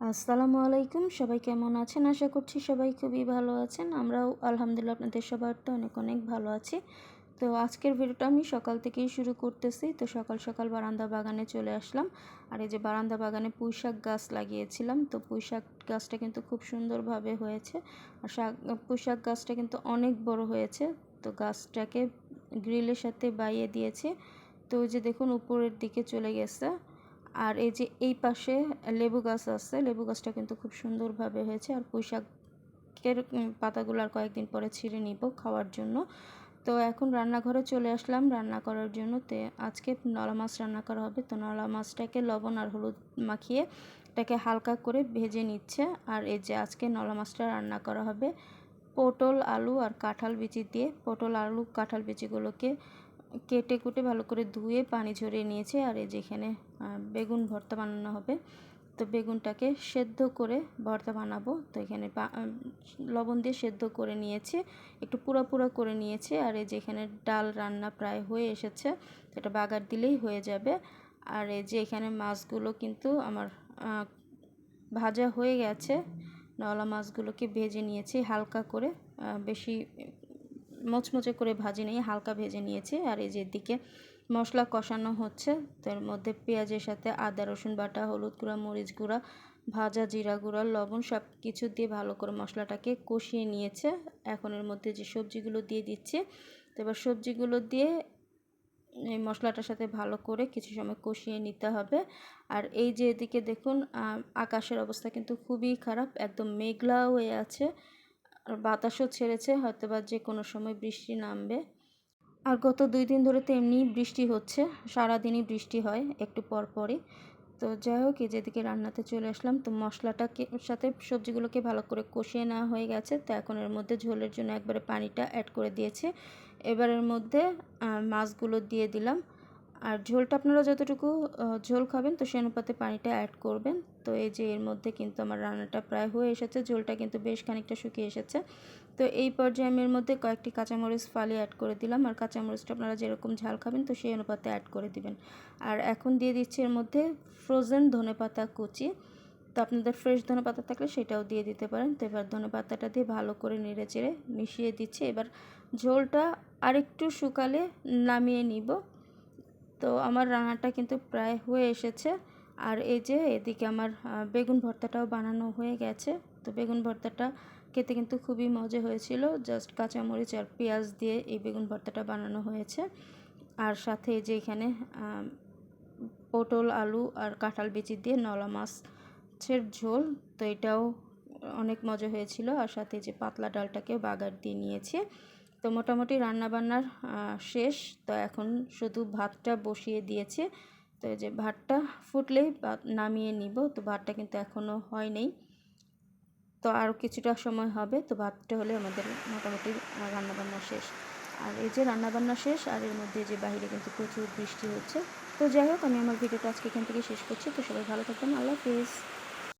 আসসালামু আলাইকুম। সবাই কেমন আছেন? আশা করছি সবাই খুবই ভালো আছেন। আমরাও আলহামদুলিল্লাহ আপনাদের সবার তো অনেক অনেক ভালো আছি। তো আজকের ভিডিওটা আমি সকাল থেকেই শুরু করতেছি। তো সকাল সকাল বারান্দা বাগানে চলে আসলাম। আর এই যে বারান্দা বাগানে পুঁই শাক গাছ লাগিয়েছিলাম। তো পুঁই শাক গাছটা কিন্তু খুব সুন্দরভাবে হয়েছে। আর শাক গাছটা কিন্তু অনেক বড় হয়েছে। তো গাছটাকে গ্রিলের সাথে বাইয়ে দিয়েছে। তো যে দেখুন, উপরের দিকে চলে গেছে। আর এই যে এই পাশে লেবু গাছ আছে, লেবু গাছটা কিন্তু খুব সুন্দরভাবে হয়েছে। আর পুঁই শাকের পাতাগুলো আর কয়েকদিন পরে ছিঁড়ে নিব খাওয়ার জন্য। তো এখন রান্নাঘরে চলে আসলাম। রান্না করার জন্য তো, আজকে নলা মাছ রান্না করা হবে। তো নলা মাছটাকে লবণ আর হলুদ মাখিয়ে এটাকে হালকা করে ভেজে নিচ্ছে। আর এই যে আজকে নলা মাছটা রান্না করা হবে। পটল, আলু আর কাঁঠাল বিচি দিয়ে। পটল, আলু, কাঁঠাল বিচিগুলোকে কেটে কুটে ভালো করে ধুয়ে পানি ঝরিয়ে নিয়েছে। আর এই যেখানে বেগুন ভর্তা বানানো হবে। তো বেগুনটাকে সেদ্ধ করে ভর্তা বানাবো। তো এখানে লবণ দিয়ে সেদ্ধ করে নিয়েছে। একটু পুরো পুরো করে নিয়েছে। আর এই যেখানে ডাল রান্না প্রায় হয়ে এসেছে। এটা বাগার দিলেই হয়ে যাবে। আর এই যে এখানে মাছগুলো কিন্তু আমার ভাজা হয়ে গেছে। নলা মাছগুলোকে ভেজে নিয়েছি হালকা করে। বেশি মচমচে করে ভাজি নিয়ে হালকা ভেজে নিয়েছি। আর এই যে দিকে মশলা কষানো হচ্ছে, তার মধ্যে পেঁয়াজের সাথে আদা, রসুন বাটা, হলুদ গুঁড়া, মরিচ গুঁড়া, ভাজা জিরা গুঁড়া, লবণ সব কিছু দিয়ে ভালো করে মশলাটাকে কষিয়ে নিয়েছে। এখন এর মধ্যে যে সবজিগুলো দিয়ে দিচ্ছে, তো এবার সবজিগুলো দিয়ে এই মশলাটার সাথে ভালো করে কিছু সময় কষিয়ে নিতে হবে। আর এই যে এদিকে দেখুন আকাশের অবস্থা কিন্তু খুবই খারাপ, একদম মেঘলা হয়ে আছে। আর বাতাসও ছেড়েছে হয়তো বা যে কোনো সময় বৃষ্টি নামবে। আর গত দুই দিন ধরে তো এমনি বৃষ্টি হচ্ছে, সারাদিনই বৃষ্টি হয় একটু পর পরই। তো যাই হোক যেদিকে রান্নাতে চলে আসলাম। তো মশলাটাকে সাথে সবজিগুলোকে ভালো করে কষিয়ে নেওয়া হয়ে গেছে। তো এখন এর মধ্যে ঝোলের জন্য একবারে পানিটা অ্যাড করে দিয়েছে। এবারের মধ্যে মাছগুলো দিয়ে দিলাম। আর ঝোলটা আপনারা যতটুকু ঝোল খাবেন তো সে অনুপাতে পানিটা অ্যাড করবেন। তো এই যে এর মধ্যে কিন্তু আমার রান্নাটা প্রায় হয়ে এসেছে, ঝোলটা কিন্তু বেশ খানিকটা শুকিয়ে এসেছে। তো এই পর্যায়ে আমি এর মধ্যে কয়েকটি কাঁচামরিচ ফালি অ্যাড করে দিলাম। আর কাঁচামরিচটা আপনারা যেরকম ঝাল খাবেন তো সেই অনুপাতে অ্যাড করে দিবেন। আর এখন দিয়ে দিচ্ছি এর মধ্যে ফ্রোজেন ধনে পাতা কুচি। তো আপনাদের ফ্রেশ ধনে পাতা থাকলে সেটাও দিয়ে দিতে পারেন। তো এবার ধনে পাতাটা দিয়ে ভালো করে নেড়ে চেড়ে মিশিয়ে দিচ্ছি। এবার ঝোলটা আরেকটু শুকালে নামিয়ে নিব। তো আমার রান্নাটা কিন্তু প্রায় হয়ে এসেছে। আর এই যে এদিকে আমার বেগুন ভর্তাটাও বানানো হয়ে গেছে। তো বেগুন ভর্তাটা খেতে কিন্তু খুবই মজা হয়েছিল। জাস্ট কাঁচামরিচ আর পেঁয়াজ দিয়ে এই বেগুন ভর্তাটা বানানো হয়েছে। আর সাথে যে এখানে পটল, আলু আর কাঁঠাল বিচি দিয়ে নলা মাছের ঝোল। তো এটাও অনেক মজা হয়েছিল। আর সাথে যে পাতলা ডালটাকেও বাগার দিয়ে নিয়েছে। তো মোটামুটি রান্নাবান্নার শেষ। তো এখন শুধু ভাতটা বসিয়ে দিয়েছে। তো যে ভাতটা ফুটলেই নামিয়ে নিব। তো ভাতটা কিন্তু এখনও হয়নি। তো আরও কিছুটা সময় হবে। তো ভাতটা হলে আমাদের মোটামুটি রান্নাবান্না শেষ। আর এই যে রান্নাবান্না শেষ, আর এর মধ্যে যে বাইরে কিন্তু প্রচুর বৃষ্টি হচ্ছে। তো যাই হোক, আমি আমার ভিডিওটা আজকে এখান থেকে শেষ করছি। তো সবাই ভালো থাকবেন। আল্লাহ হাফিজ।